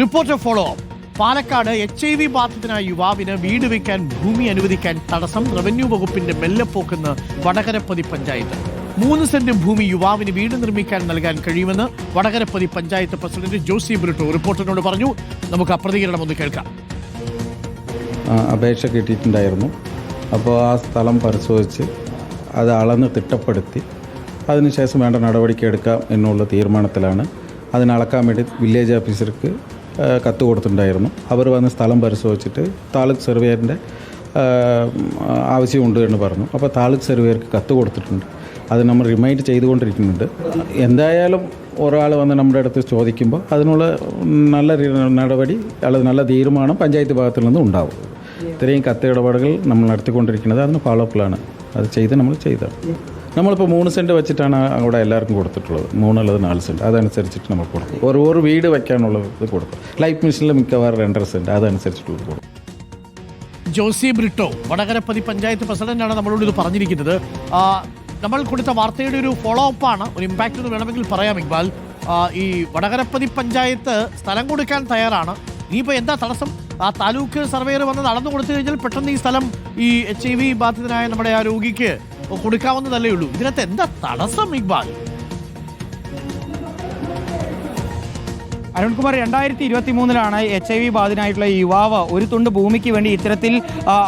Reporter follow up. Palakkad H I V ബാധിതനായ യുവാവിന് വീട് വയ്ക്കാൻ ഭൂമി അനുവദിക്കാൻ തടസ്സം റവന്യൂ വകുപ്പിന്റെ മെല്ലെപ്പോക്കെന്ന് വടകരപ്പതി പഞ്ചായത്ത്. മൂന്ന് സെന്റ് ഭൂമി യുവാവിന് വീട് നിർമ്മിക്കാൻ നൽകാൻ കഴിയുമെന്ന് വടകരപ്പതി പഞ്ചായത്ത് പ്രസിഡന്റ് ജോസി ബ്രിട്ടോ റിപ്പോർട്ടറിനോട് പറഞ്ഞു. നമുക്ക് അപ്രതികരണം പ്രതികരണം ഒന്ന് കേൾക്കാം. അപേക്ഷ കിട്ടിയിട്ടുണ്ടായിരുന്നു. അപ്പോൾ ആ സ്ഥലം പരിശോധിച്ച് അത് അളന്ന് തിട്ടപ്പെടുത്തി. അതിനുശേഷം വേണ്ട നടപടിക്ക് എടുക്കാം എന്നുള്ള തീരുമാനത്തിലാണ്. അതിനളക്കാൻ വേണ്ടി വില്ലേജ് ഓഫീസർക്ക് കത്ത് കൊടുത്തിട്ടുണ്ടായിരുന്നു. അവർ വന്ന് സ്ഥലം പരിശോധിച്ചിട്ട് താലൂക്ക് സർവേയറിന്റെ ആവശ്യമുണ്ട് എന്ന് പറഞ്ഞു. അപ്പോൾ താലൂക്ക് സർവേയർക്ക് കത്ത് കൊടുത്തിട്ടുണ്ട്. അത് നമ്മൾ റിമൈൻഡ് ചെയ്തുകൊണ്ടിരിക്കുന്നുണ്ട്. എന്തായാലും ഒരാൾ വന്ന് നമ്മുടെ അടുത്ത് ചോദിക്കുമ്പോൾ അതിനുള്ള നല്ല നടപടി അല്ലെങ്കിൽ നല്ല തീരുമാനം പഞ്ചായത്ത് ഭാഗത്തിൽ നിന്ന് ഉണ്ടാവും. ഇത്രയും കത്ത് ഇടപാടുകൾ നമ്മൾ നടത്തിക്കൊണ്ടിരിക്കുന്നത്. അതിന് ഫോളോ അപ്പിലാണ് അത് ചെയ്ത് നമ്മൾ ചെയ്തത് നമ്മളിപ്പോൾ മൂന്ന് സെന്റ് വെച്ചിട്ടാണ് അവിടെ എല്ലാവർക്കും കൊടുത്തിട്ടുള്ളത്. മൂന്നുള്ളത് നാല് സെന്റ് അതനുസരിച്ചിട്ട് നമ്മൾ കൊടുക്കും. ഒരു ഒരു വീട് വയ്ക്കാനുള്ളത് കൊടുക്കും. ലൈഫ് മിഷനിൽ മിക്കവാറും രണ്ടര സെന്റ് അതനുസരിച്ചിട്ടുള്ളത് കൊടുക്കും. ജോസി ബ്രിട്ടോ വടകരപ്പതി പഞ്ചായത്ത് പ്രസിഡന്റാണ് നമ്മളോട് ഇത് പറഞ്ഞിരിക്കുന്നത്. നമ്മൾ കൊടുത്ത വാർത്തയുടെ ഒരു ഫോളോ അപ്പാണ് ഒരു ഇമ്പാക്റ്റ് എന്ന് വേണമെങ്കിൽ പറയാം ഇക്ബാൽ. ഈ വടകരപ്പതി പഞ്ചായത്ത് സ്ഥലം കൊടുക്കാൻ തയ്യാറാണ്. ഇനിയിപ്പോൾ എന്താ തടസ്സം? ആ താലൂക്ക് സർവേയർ വന്ന് നടന്നു കൊടുത്തു കഴിഞ്ഞാൽ പെട്ടെന്ന് ഈ സ്ഥലം ഈ എച്ച് ഐ വി ബാധിതനായ നമ്മുടെ ആ രോഗിക്ക് കൊടുക്കാവുന്നതല്ലേ ഉള്ളൂ. ഇതിനകത്ത് എന്താ തടസ്സം ഇക്ബാൽ? അരുൺകുമാർ രണ്ടായിരത്തി ഇരുപത്തി മൂന്നിലാണ് എച്ച് ഐ വി ബാധിതനായിട്ടുള്ള യുവാവ് ഒരു തുണ്ട് ഭൂമിക്ക് വേണ്ടി ഇത്തരത്തിൽ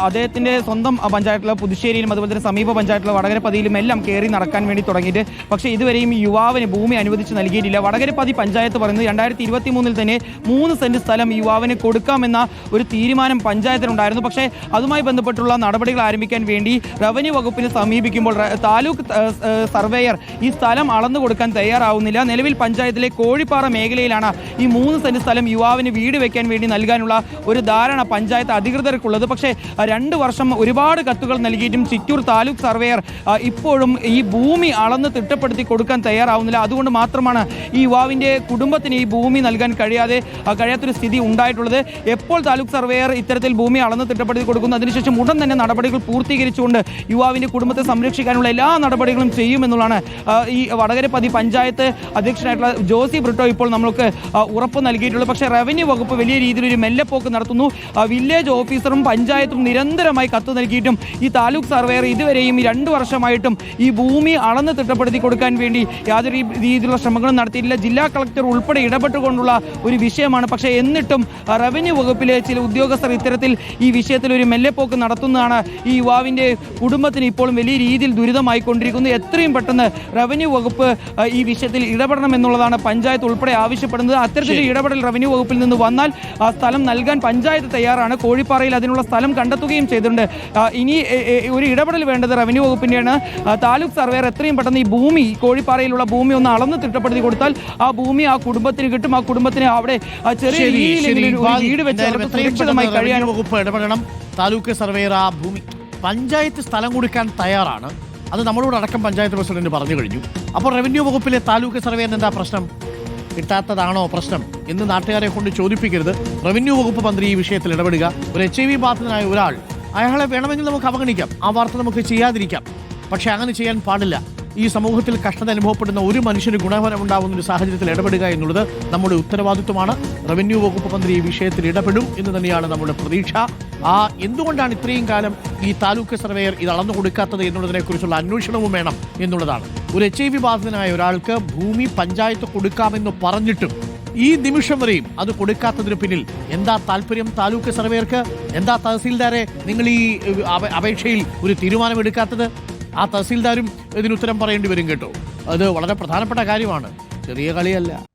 അദ്ദേഹത്തിന്റെ സ്വന്തം പഞ്ചായത്തിലെ പുതുശ്ശേരിയിലും അതുപോലെ തന്നെ സമീപ പഞ്ചായത്തിലെ വടകരപ്പതിയിലും എല്ലാം കയറി നടക്കാൻ വേണ്ടി തുടങ്ങിയിട്ട്. പക്ഷേ ഇതുവരെയും യുവാവിന് ഭൂമി അനുവദിച്ച് നൽകിയിട്ടില്ല. വടകരപ്പതി പഞ്ചായത്ത് പറയുന്നത് രണ്ടായിരത്തി ഇരുപത്തി മൂന്നിൽ തന്നെ മൂന്ന് സെന്റ് സ്ഥലം യുവാവിന് കൊടുക്കാമെന്ന ഒരു തീരുമാനം പഞ്ചായത്തിനുണ്ടായിരുന്നു പക്ഷേ അതുമായി ബന്ധപ്പെട്ടുള്ള നടപടികൾ ആരംഭിക്കാൻ വേണ്ടി റവന്യൂ വകുപ്പിനെ സമീപിക്കുമ്പോൾ താലൂക്ക് സർവേയർ ഈ സ്ഥലം അളന്നു കൊടുക്കാൻ തയ്യാറാവുന്നില്ല. നിലവിൽ പഞ്ചായത്തിലെ കോഴിപ്പാറ മേഖലയിലാണ് ഈ മൂന്ന് സെന്റ് സ്ഥലം യുവാവിന് വീട് വെക്കാൻ വേണ്ടി നൽകാനുള്ള ഒരു ധാരണ പഞ്ചായത്ത് അധികൃതർക്കുള്ളത്. പക്ഷേ രണ്ട് വർഷം ഒരുപാട് കത്തുകൾ നൽകിയിട്ടും ചിറ്റൂർ താലൂക്ക് സർവേയർ ഇപ്പോഴും ഈ ഭൂമി അളന്ന് തിട്ടപ്പെടുത്തി കൊടുക്കാൻ തയ്യാറാവുന്നില്ല. അതുകൊണ്ട് മാത്രമാണ് ഈ യുവാവിന്റെ കുടുംബത്തിന് ഈ ഭൂമി നൽകാൻ കഴിയാതെ കഴിയാത്തൊരു സ്ഥിതി ഉണ്ടായിട്ടുള്ളത്. എപ്പോൾ താലൂക്ക് സർവേയർ ഇത്തരത്തിൽ ഭൂമി അളന്ന് തിട്ടപ്പെടുത്തി കൊടുക്കുന്നു? അതിനുശേഷം ഉടൻ തന്നെ നടപടികൾ പൂർത്തീകരിച്ചുകൊണ്ട് യുവാവിന്റെ കുടുംബത്തെ സംരക്ഷിക്കാനുള്ള എല്ലാ നടപടികളും ചെയ്യുമെന്നുള്ളതാണ് ഈ വടകരപ്പതി പഞ്ചായത്ത് അധ്യക്ഷനായിട്ടുള്ള ജോസി ബ്രിട്ടോ ഇപ്പോൾ നമ്മൾക്ക് ഉറപ്പ് നൽകിയിട്ടുള്ളത് പക്ഷേ റവന്യൂ വകുപ്പ് വലിയ രീതിയിൽ ഒരു മെല്ലെപ്പോക്ക് നടത്തുന്നു. വില്ലേജ് ഓഫീസറും പഞ്ചായത്തും നിരന്തരമായി കത്ത് നൽകിയിട്ടും ഈ താലൂക്ക് സർവേയർ ഇതുവരെയും രണ്ട് വർഷമായിട്ടും ഈ ഭൂമി അളന്ന് തിട്ടപ്പെടുത്തി കൊടുക്കാൻ വേണ്ടി യാതൊരു രീതിയിലുള്ള ശ്രമങ്ങളും നടത്തിയിട്ടില്ല. ജില്ലാ കളക്ടർ ഉൾപ്പെടെ ഇടപെട്ടുകൊണ്ടുള്ള ഒരു വിഷയമാണ്. പക്ഷേ എന്നിട്ടും റവന്യൂ വകുപ്പിലെ ചില ഉദ്യോഗസ്ഥർ ഇത്തരത്തിൽ ഈ വിഷയത്തിൽ ഒരു മെല്ലെപ്പോക്ക് നടത്തുന്നതാണ് ഈ യുവാവിന്റെ കുടുംബത്തിന് ഇപ്പോഴും വലിയ രീതിയിൽ ദുരിതമായി കൊണ്ടിരിക്കുന്നു എത്രയും പെട്ടെന്ന് റവന്യൂ വകുപ്പ് ഈ വിഷയത്തിൽ ഇടപെടണം എന്നുള്ളതാണ് പഞ്ചായത്ത് ഉൾപ്പെടെ ആവശ്യപ്പെടുന്നത്. അത്തരത്തിലൊരു ഇടപെടൽ റവന്യൂ വകുപ്പിൽ നിന്ന് വന്നാൽ ആ സ്ഥലം നൽകാൻ പഞ്ചായത്ത് തയ്യാറാണ്. കോഴിപ്പാറയിൽ അതിനുള്ള സ്ഥലം കണ്ടെത്തുകയും ചെയ്തിട്ടുണ്ട്. ഇനി ഒരു ഇടപെടൽ വേണ്ടത് റവന്യൂ വകുപ്പിന്റെയാണ് താലൂക്ക് സർവേർ എത്രയും പെട്ടെന്ന് ഈ ഭൂമി കോഴിപ്പാറയിലുള്ള ഭൂമി ഒന്ന് അളന്ന് തിട്ടപ്പെടുത്തി കൊടുത്താൽ ആ ഭൂമി ആ കുടുംബത്തിന് കിട്ടും. ആ കുടുംബത്തിന് അവിടെ ചെറിയ വീട് വെച്ച് കഴിയാൻ വകുപ്പ് ഇടപെടണം. താലൂക്ക് സർവേർ ആ ഭൂമി പഞ്ചായത്ത് സ്ഥലം കൊടുക്കാൻ തയ്യാറാണ്. അത് നമ്മളോട് അടക്കം പഞ്ചായത്ത് പ്രസിഡന്റ് പറഞ്ഞു കഴിഞ്ഞു. അപ്പോൾ റവന്യൂ വകുപ്പിലെ താലൂക്ക് സർവേന്ന് എന്താ പ്രശ്നം? കിട്ടാത്തതാണോ പ്രശ്നം എന്ന് നാട്ടുകാരെ കൊണ്ട് ചോദിപ്പിക്കരുത്. റവന്യൂ വകുപ്പ് മന്ത്രി ഈ വിഷയത്തിൽ ഇടപെടുക. ഒരു എച്ച് ഐ വി ബാധിതനായ ഒരാൾ അയാളെ വേണമെങ്കിൽ നമുക്ക് അവഗണിക്കാം. ആ വാർത്ത നമുക്ക് ചെയ്യാതിരിക്കാം. പക്ഷെ അങ്ങനെ ചെയ്യാൻ പാടില്ല. ഈ സമൂഹത്തിൽ കഷ്ടത അനുഭവപ്പെടുന്ന ഒരു മനുഷ്യന് ഗുണഫലം ഉണ്ടാകുന്ന ഒരു സാഹചര്യത്തിൽ ഇടപെടുക എന്നുള്ളത് നമ്മുടെ ഉത്തരവാദിത്വമാണ്. റവന്യൂ വകുപ്പ് മന്ത്രി ഈ വിഷയത്തിൽ ഇടപെടും എന്ന് തന്നെയാണ് നമ്മുടെ പ്രതീക്ഷ. ആ എന്തുകൊണ്ടാണ് ഇത്രയും കാലം ഈ താലൂക്ക് സർവേയർ ഇത് അളന്നു കൊടുക്കാത്തത് എന്നുള്ളതിനെ കുറിച്ചുള്ള അന്വേഷണവും വേണം എന്നുള്ളതാണ്. ഒരു എച്ച് ഐ വി ബാധിതനായ ഒരാൾക്ക് ഭൂമി പഞ്ചായത്ത് കൊടുക്കാമെന്ന് പറഞ്ഞിട്ടും ഈ നിമിഷം വരെയും അത് കൊടുക്കാത്തതിന് പിന്നിൽ എന്താ താല്പര്യം താലൂക്ക് സർവേയർക്ക്? എന്താ തഹസീൽദാരെ നിങ്ങൾ ഈ അപേക്ഷയിൽ ഒരു തീരുമാനമെടുക്കാത്തത്? ആ തഹസീൽദാരും ഇതിന് ഉത്തരം പറയേണ്ടി വരും കേട്ടോ. അത് വളരെ പ്രധാനപ്പെട്ട കാര്യമാണ്. ചെറിയ കളിയല്ല.